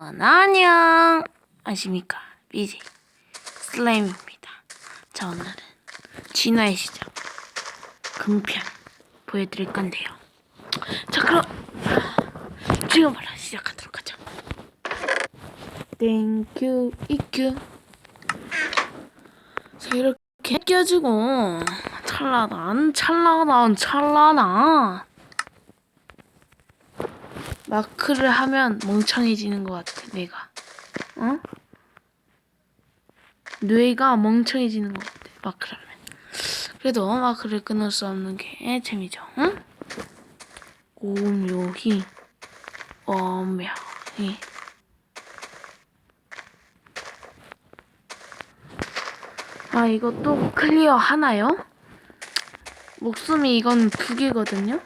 어, 안녕. 안녕하십니까. BJ 슬라임입니다. 자, 오늘은 진화의 시작 금편 보여드릴 건데요. 자, 그럼 지금 바로 시작하도록 하죠. 땡큐, 이큐. 자, 이렇게 껴지고 찰나단, 찰나단, 찰나단. 마크를 하면 멍청해지는 것 같아, 내가. 어? 뇌가 멍청해지는 것 같아, 마크를 하면. 그래도 마크를 끊을 수 없는 게 재미죠, 응? 오묘히, 어묘히. 아, 이것도 클리어 하나요? 목숨이 이건 두 개거든요?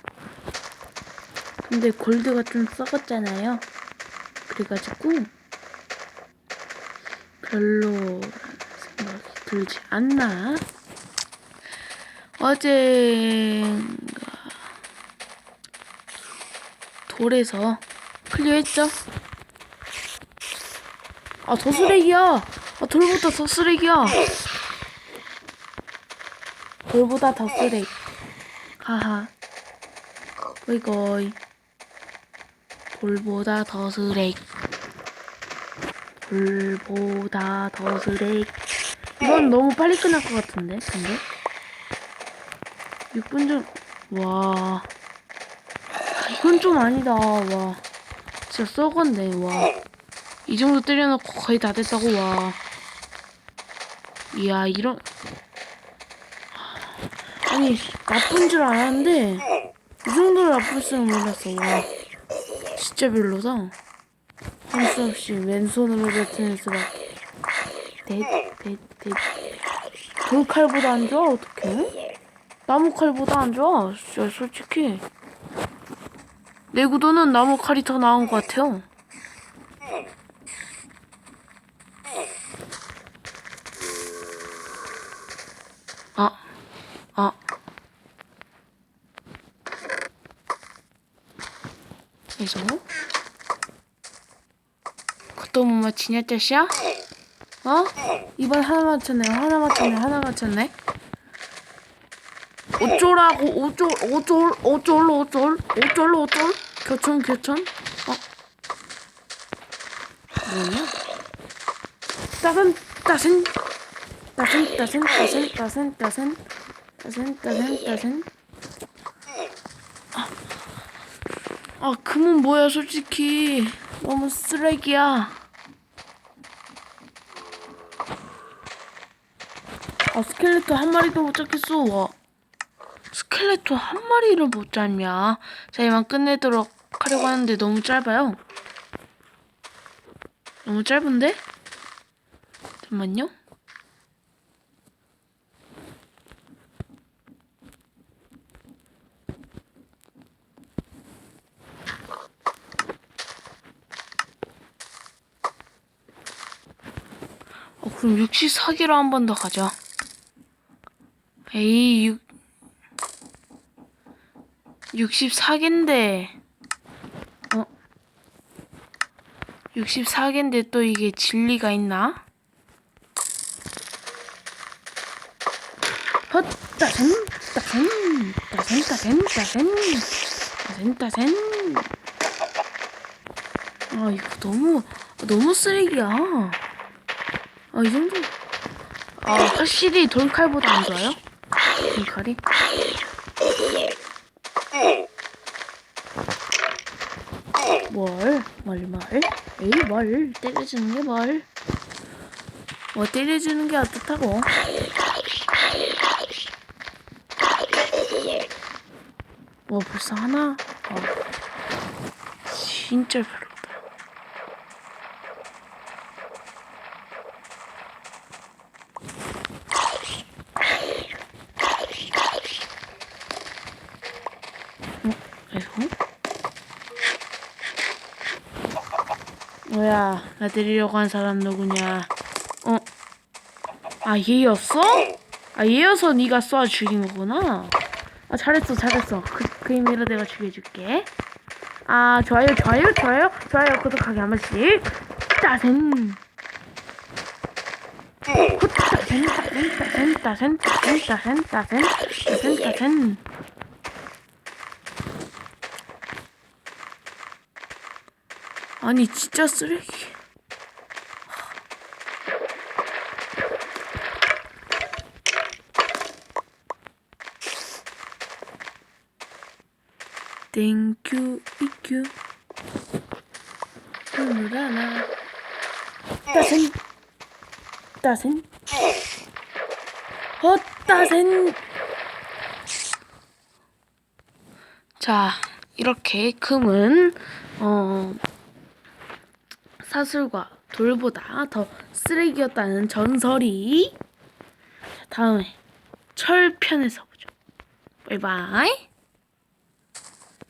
근데 골드가 좀 썩었잖아요. 그래가지고 별로 생각이 들지 않나. 어젠가 돌에서 클리어했죠? 아, 더 쓰레기야! 아, 돌보다 더 쓰레기야! 돌보다 더 쓰레기. 하하. 거이거이. 돌보다 더 쓰레기. 돌보다 더 쓰레기. 이건 너무 빨리 끝날 것 같은데, 근데? 6분 전, 와. 아, 이건 좀 아니다, 와. 진짜 썩었네, 와. 이 정도 때려놓고 거의 다 됐다고, 와. 이야, 이런. 아니, 나쁜 줄 알았는데, 이 정도로 나쁠 줄은 몰랐어, 와. 진짜 별로다. 할수 없이 왼손으로 뱉어낼 수밖에. 대, 대, 대. 돌칼보다 안 좋아? 어떡해? 나무칼보다 안 좋아? 진짜 솔직히. 내 구도는 나무칼이 더 나은 것 같아요. 그래서? 그것도 못 맞히냐 짜시야? 어? 이번 하나 맞췄네. 하나 맞췄네. 하나 맞췄네. 어쩌라고? 어쩔 어쩔 어쩔 어쩔? 어쩔 어쩔? 교촌 교촌? 어? 뭐냐? 따선 따선 따선 따선 따선 따선 따선 따선 따선 따선 아, 금은 뭐야, 솔직히. 너무 쓰레기야. 아, 스켈레토 한 마리도 못 잡겠어. 와. 스켈레토 한 마리를 못 잡냐. 자, 이만 끝내도록 하려고 하는데 너무 짧아요. 너무 짧은데? 잠깐만요. 어, 그럼 64개로 한 번 더 가자. 에이, 6, 64개인데, 어? 64개인데 또 이게 진리가 있나? 헛, 따센, 따센, 따센, 따센, 따센, 따센, 따센. 아, 이거 너무, 너무 쓰레기야. 아, 이 정도. 아, 확실히 돌칼보다 안 좋아요? 돌칼이? 뭘? 뭘, 뭘? 에이, 뭘? 때려주는 게 뭘? 뭐 때려주는 게 어떻다고? 뭐 벌써 하나? 어. 진짜 별로다. 그래서 뭐야 나 데리려고 한 사람 누구냐? 어? 아 얘였어? 아 얘여서 네가 쏴 죽인 거구나. 아 잘했어 잘했어. 그, 그 의미로 내가 죽여줄게. 아 좋아요 좋아요 좋아요. 좋아요 구독하기 한 번씩. 따센 따센 따센 따센 따센 따센 따센 따센 따센 따센 아니 진짜 쓰레기. 땡큐 이큐 누르라라 따센 따센. 어 따센. 자 이렇게 금은 어 사슬과 돌보다 더 쓰레기였다는 전설이. 자, 다음에 철편에서 보죠. 바이바이